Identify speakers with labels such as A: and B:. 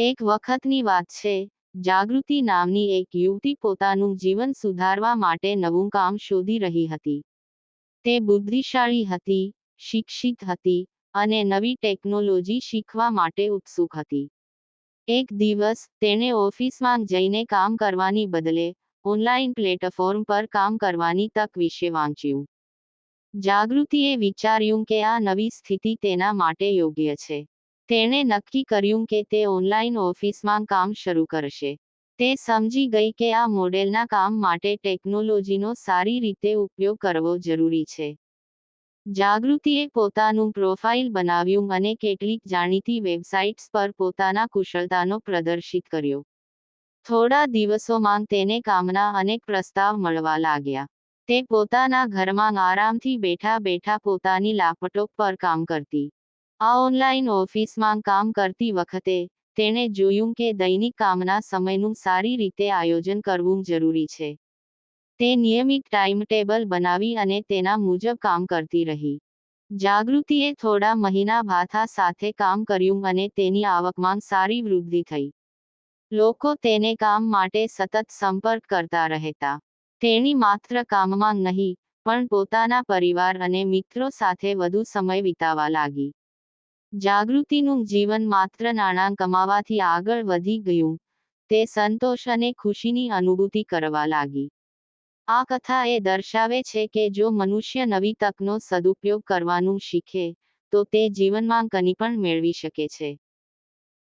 A: એક વખતની વાત છે, જાગૃતિ નામની એક યુવતી પોતાનું જીવન સુધારવા માટે નવું કામ શોધી રહી હતી. તે બુદ્ધિશાળી હતી, શિક્ષિત હતી અને નવી ટેકનોલોજી શીખવા માટે ઉત્સુક હતી. એક દિવસ તેણે ઓફિસમાં જઈને કામ કરવાની બદલે ઓનલાઈન પ્લેટફોર્મ પર કામ કરવાની તક વિશે વાંચ્યું. જાગૃતિએ વિચાર્યું કે આ નવી સ્થિતિ તેના માટે યોગ્ય છે. તેણે નક્કી કર્યું કે તે ઓનલાઈન ઓફિસમાં કામ શરૂ કરશે. તે સમજી ગઈ કે આ મોડેલના કામ માટે ટેકનોલોજીનો સારી રીતે ઉપયોગ કરવો જરૂરી છે. જાગૃતિએ પોતાનું પ્રોફાઇલ બનાવ્યું અને કેટલીક જાણીતી વેબસાઇટ્સ પર પોતાના કુશળતાનો પ્રદર્શિત કર્યો. થોડા દિવસોમાં તેને કામના અનેક પ્રસ્તાવ મળવા લાગ્યા. તે પોતાના ઘરમાં આરામથી બેઠા બેઠા પોતાની લેપટોપ પર કામ કરતી. આ ઓનલાઈન ઓફિસમાં કામ કરતી વખતે તેણે જોયું કે દૈનિક કામના સમયનું સારી રીતે આયોજન કરવું જરૂરી છે. તે નિયમિત ટાઈમટેબલ બનાવી અને તેના મુજબ કામ કરતી રહી. જાગૃતિએ થોડા મહિના ભાથા સાથે કામ કર્યું અને તેની આવકમાં સારી વૃદ્ધિ થઈ. લોકો તેને કામ માટે સતત સંપર્ક કરતા રહેતા. તેણી માત્ર કામમાં નહીં, પણ પોતાના પરિવાર અને મિત્રો સાથે વધુ સમય વિતાવા લાગી. જાગૃતિનું જીવન માત્ર નાણાં કમાવાથી આગળ વધી ગયું. તે સંતોષ અને ખુશીની અનુભૂતિ કરવા લાગી. આ કથા એ દર્શાવે છે કે જો મનુષ્ય નવી તકનો સદુપયોગ કરવાનું શીખે, તો તે જીવનમાં કંઈ પણ મેળવી શકે છે.